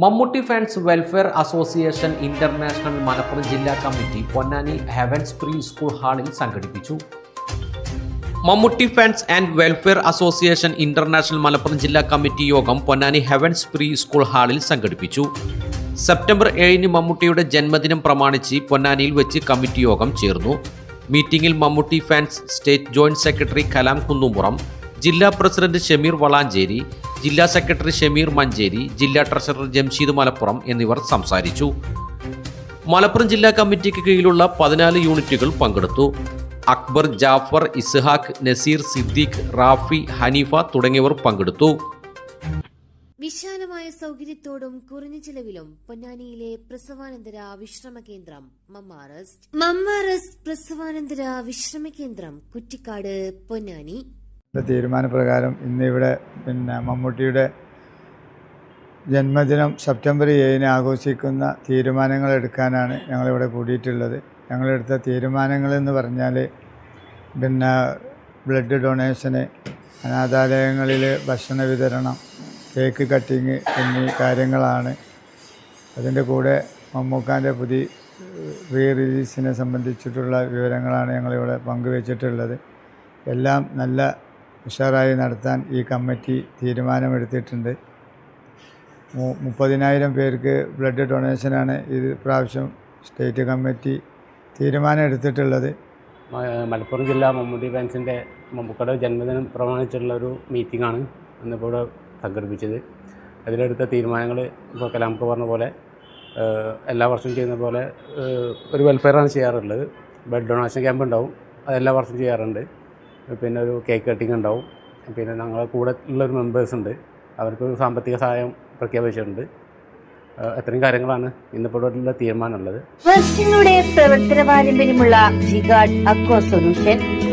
Mammootty fans welfare association international Malappuram ജില്ലാ committee Ponnani heavens pre school ഹാളിൽ സംഘടിപ്പിച്ചു. Mammootty fans and welfare association international Malappuram ജില്ലാ committee യോഗം Ponnani heavens pre school ഹാളിൽ സംഘടിപ്പിച്ചു. September ഏഴിന് മമ്മൂട്ടിയുടെ ജന്മദിനം പ്രമാണിച്ച് പൊന്നാനിയിൽ വെച്ച് കമ്മിറ്റി യോഗം ചേർന്നു. മീറ്റിംഗിൽ Mammootty fans state joint secretary Kalam Kunnumuram ജില്ലാ പ്രസിഡന്റ് ഷമീർ വളാഞ്ചേരി ജില്ലാ സെക്രട്ടറി ഷമീർ മഞ്ചേരി ജില്ലാ ട്രഷറർ ജംഷീദ് മലപ്പുറം എന്നിവർ സംസാരിച്ചു. മലപ്പുറം ജില്ലാ കമ്മിറ്റിക്ക് കീഴിലുള്ള പതിനാല് യൂണിറ്റുകൾ പങ്കെടുത്തു. അക്ബർ ജാഫർ ഇസ്ഹാഖ് നസീർ സിദ്ദീഖ് റാഫി ഹനീഫ തുടങ്ങിയവർ പങ്കെടുത്തു. വിശാലമായ സൗകര്യത്തോടും കുറഞ്ഞ ചിലവിലും പൊന്നാനിയിലെ പ്രസവാനന്തര വിശ്രമ കേന്ദ്രം മമ്മാറസ്റ്റ്. മമ്മാറസ്റ്റ് പ്രസവാനന്തര വിശ്രമ കേന്ദ്രം കുറ്റിക്കാട് പൊന്നാനി. തീരുമാനപ്രകാരം ഇന്നിവിടെ പിന്നെ മമ്മൂട്ടിയുടെ ജന്മദിനം സെപ്റ്റംബർ ഏഴിന് ആഘോഷിക്കുന്ന തീരുമാനങ്ങൾ എടുക്കാനാണ് ഞങ്ങളിവിടെ കൂടിയിട്ടുള്ളത്. ഞങ്ങളെടുത്ത തീരുമാനങ്ങളെന്ന് പറഞ്ഞാൽ പിന്നെ ബ്ലഡ് ഡൊണേഷന് അനാഥാലയങ്ങളിൽ ഭക്ഷണ വിതരണം കേക്ക് കട്ടിങ് എന്നീ കാര്യങ്ങളാണ്. അതിന്റെ കൂടെ മമ്മൂക്കാന്റെ പുതിയ റീ റിലീസിനെ സംബന്ധിച്ചിട്ടുള്ള വിവരങ്ങളാണ് ഞങ്ങളിവിടെ പങ്കുവച്ചിട്ടുള്ളത്. എല്ലാം നല്ല ഉഷാറായി നടത്താൻ ഈ കമ്മിറ്റി തീരുമാനമെടുത്തിട്ടുണ്ട്. മുപ്പതിനായിരം പേർക്ക് ബ്ലഡ് ഡൊണേഷനാണ് ഇത് പ്രാവശ്യം സ്റ്റേറ്റ് കമ്മിറ്റി തീരുമാനം എടുത്തിട്ടുള്ളത് മലപ്പുറം ജില്ലാ മമ്മൂട്ടി ഫാൻസിന്റെ മമ്മൂക്കയുടെ ജന്മദിനം പ്രമാണിച്ചുള്ള ഒരു മീറ്റിംഗ് ഇന്നിപ്പോൾ ഇവിടെ സംഘടിപ്പിച്ചത്. അതിലെടുത്ത തീരുമാനങ്ങൾ ഇപ്പോൾ കലാംക്ക് പറഞ്ഞ പോലെ എല്ലാ വർഷവും ചെയ്യുന്ന പോലെ ഒരു വെൽഫെയറാണ് ചെയ്യാറുള്ളത്. ബ്ലഡ് ഡൊണേഷൻ ക്യാമ്പ് ഉണ്ടാവും അതെല്ലാ വർഷവും ചെയ്യാറുണ്ട്. പിന്നെ ഒരു കേക്ക് കട്ടിങ് ഉണ്ടാവും. പിന്നെ ഞങ്ങളെ കൂടെ ഉള്ളൊരു മെമ്പേഴ്സ് ഉണ്ട്. അവർക്ക് സാമ്പത്തിക സഹായം പ്രഖ്യാപിച്ചിട്ടുണ്ട്. എത്രയും കാര്യങ്ങളാണ് ഇന്നിപ്പോൾ ഉള്ള തീരുമാനമുള്ളത്. പ്രവർത്തന പാരമ്പര്യമുള്ള